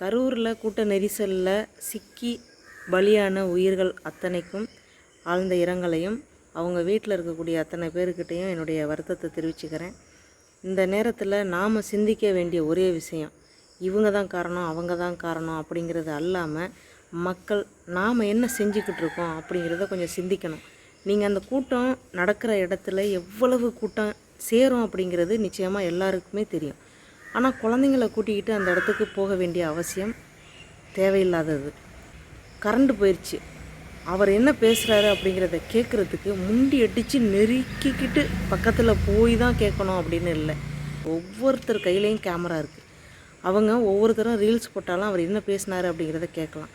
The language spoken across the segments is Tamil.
கரூரில் கூட்ட நெரிசலில் சிக்கி பலியான உயிர்கள் அத்தனைக்கும் ஆழ்ந்த இரங்கலையும் அவங்க வீட்டில் இருக்கக்கூடிய அத்தனை பேர்கிட்டையும் என்னுடைய வருத்தத்தை தெரிவிச்சுக்கிறேன். இந்த நேரத்தில் நாம் சிந்திக்க வேண்டிய ஒரே விஷயம் இவங்க தான் காரணம் அவங்க தான் காரணம் அப்படிங்கிறது அல்லாமல் மக்கள் நாம் என்ன செஞ்சுக்கிட்டு இருக்கோம் அப்படிங்கிறத கொஞ்சம் சிந்திக்கணும். நீங்கள் அந்த கூட்டம் நடக்கிற இடத்துல எவ்வளவு கூட்டம் சேரும் அப்படிங்கிறது நிச்சயமாக எல்லாருக்குமே தெரியும். ஆனால் குழந்தைங்கள கூட்டிக்கிட்டு அந்த இடத்துக்கு போக வேண்டிய அவசியம் தேவையில்லாதது. கரண்ட் போயிடுச்சு அவர் என்ன பேசுகிறாரு அப்படிங்கிறத கேட்குறதுக்கு முண்டி அடித்து நெருக்கிக்கிட்டு பக்கத்தில் போய் தான் கேட்கணும் அப்படின்னு இல்லை. ஒவ்வொருத்தர் கையிலையும் கேமரா இருக்குது அவங்க ஒவ்வொருத்தரும் ரீல்ஸ் போட்டாலும் அவர் என்ன பேசினார் அப்படிங்கிறத கேட்கலாம்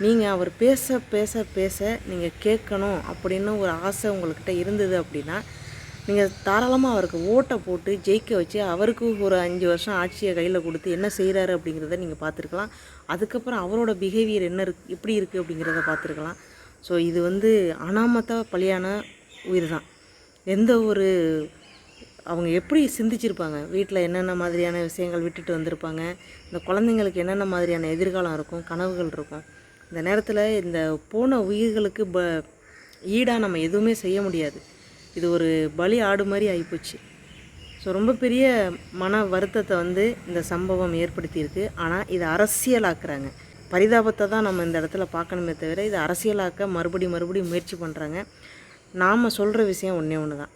நீங்கள் அவர் பேச பேச பேச நீங்கள் கேட்கணும் அப்படின்னு ஒரு ஆசை உங்கள்கிட்ட இருந்தது அப்படின்னா நீங்கள் தாராளமாக அவருக்கு ஓட்டை போட்டு ஜெயிக்க வச்சு அவருக்கு ஒரு அஞ்சு வருஷம் ஆட்சியை கையில் கொடுத்து என்ன செய்கிறாரு அப்படிங்கிறத நீங்கள் பார்த்துருக்கலாம். அதுக்கப்புறம் அவரோட பிஹேவியர் என்ன இருக்கு எப்படி இருக்குது அப்படிங்கிறத பார்த்துருக்கலாம். ஸோ இது வந்து அனாமத்த பலியான உயிர் தான். எந்த ஒரு அவங்க எப்படி சிந்திச்சிருப்பாங்க? வீட்டில் என்னென்ன மாதிரியான விஷயங்கள் விட்டுட்டு வந்திருப்பாங்க? இந்த குழந்தைங்களுக்கு என்னென்ன மாதிரியான எதிர்காலம் இருக்கும்? கனவுகள் இருக்கும். இந்த நேரத்தில் இந்த போன உயிர்களுக்கு ப ஈடாக நம்ம எதுவுமே செய்ய முடியாது. இது ஒரு பலி ஆடு மாதிரி ஆகிப்போச்சு ஸோ ரொம்ப பெரிய மன வருத்தத்தை வந்து இந்த சம்பவம் ஏற்படுத்தியிருக்கு. ஆனால் இதை அரசியலாக்குறாங்க. பரிதாபத்தை தான் நம்ம இந்த இடத்துல பார்க்கணுமே தவிர இதை அரசியலாக்க மறுபடி மறுபடியும் முயற்சி பண்ணுறாங்க நாம் சொல்கிற விஷயம் ஒன்றே ஒன்று தான்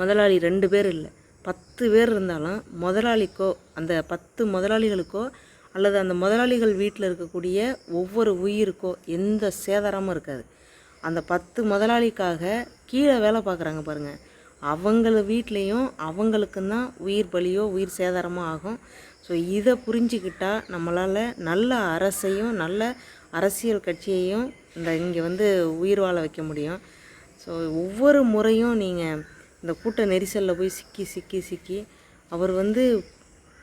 முதலாளி ரெண்டு பேர் இல்லை. பத்து பேர் இருந்தாலும் முதலாளிக்கோ அந்த பத்து முதலாளிகளுக்கோ அல்லது அந்த முதலாளிகள் வீட்டில் இருக்கக்கூடிய ஒவ்வொரு உயிருக்கோ எந்த சேதாரமும் இருக்காது. அந்த பத்து முதலாளிக்காக கீழே வேலை பார்க்குறாங்க பாருங்கள் அவங்கள வீட்லேயும் அவங்களுக்கும் தான் உயிர் பலியோ உயிர் சேதாரமோ ஆகும். ஸோ இதை புரிஞ்சுக்கிட்டால் நம்மளால் நல்ல அரசையும் நல்ல அரசியல் கட்சியையும் இந்த இங்கே வந்து உயிர் வாழ வைக்க முடியும். ஸோ ஒவ்வொரு முறையும் நீங்கள் இந்த கூட்ட நெரிசலில் போய் சிக்கி சிக்கி சிக்கி அவர் வந்து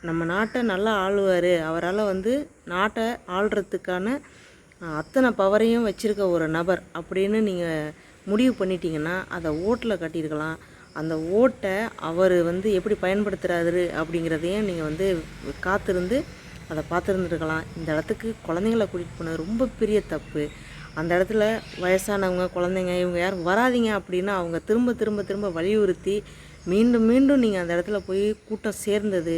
நம்ம நாட்டை நல்லா ஆளுவார். அவரால் வந்து நாட்டை ஆள்றதுக்கான அத்தனை பவரையும் வச்சுருக்க ஒரு நபர் அப்படின்னு நீங்கள் முடிவு பண்ணிட்டீங்கன்னா அதை ஓட்டில் கட்டியிருக்கலாம். அந்த ஓட்டை அவர் வந்து எப்படி பயன்படுத்துகிறாரு அப்படிங்கிறதையும் நீங்கள் வந்து காத்திருந்து அதை பார்த்துருந்துருக்கலாம். இந்த இடத்துக்கு குழந்தைங்கள கூட்டிகிட்டு போனது ரொம்ப பெரிய தப்பு. அந்த இடத்துல வயசானவங்க குழந்தைங்க இவங்க யாரும் வராதீங்க அப்படின்னு அவங்க திரும்ப திரும்ப திரும்ப வலியுறுத்தி மீண்டும் மீண்டும் நீங்கள் அந்த இடத்துல போய் கூட்டம் சேர்ந்தது.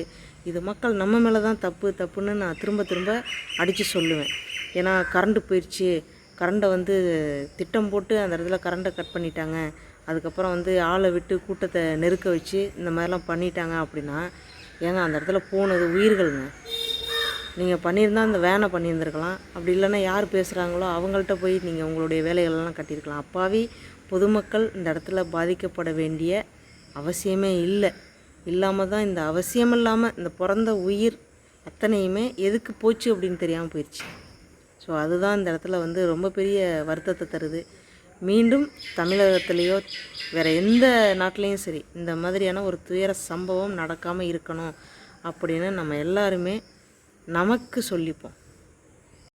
இது மக்கள் நம்ம மேலே தான் தப்பு தப்புன்னு நான் திரும்ப திரும்ப அடித்து சொல்லுவேன். ஏன்னா கரண்ட்டு போயிடுச்சு. கரண்டை வந்து திட்டம் போட்டு அந்த இடத்துல கரண்ட்டை கட் பண்ணிட்டாங்க. அதுக்கப்புறம் வந்து ஆளை விட்டு கூட்டத்தை நெருக்க வச்சு இந்த மாதிரிலாம் பண்ணிட்டாங்க அப்படின்னா ஏங்க அந்த இடத்துல போனது உயிர்களுங்க. நீங்கள் பண்ணியிருந்தால் அந்த வேனை பண்ணியிருந்துருக்கலாம். அப்படி இல்லைன்னா யார் பேசுகிறாங்களோ அவங்கள்ட்ட போய் நீங்கள் உங்களுடைய வேலைகள்லாம் கட்டியிருக்கலாம். அப்பாவி பொதுமக்கள் இந்த இடத்துல பாதிக்கப்பட வேண்டிய அவசியமே இல்லை. இல்லாமல் தான் இந்த அவசியம் இல்லாமல் இந்த பிறந்த உயிர் அத்தனையுமே எதுக்கு போச்சு அப்படின்னு தெரியாமல் போயிடுச்சு ஸோ அதுதான் இந்த இடத்துல வந்து ரொம்ப பெரிய வருத்தத்தை தருது. மீண்டும் தமிழகத்துலேயோ வேறு எந்த நாட்டிலையும் சரி இந்த மாதிரியான ஒரு துயர சம்பவம் நடக்காமல் இருக்கணும் அப்படின்னு நம்ம எல்லாருமே நமக்கு சொல்லிப்போம்.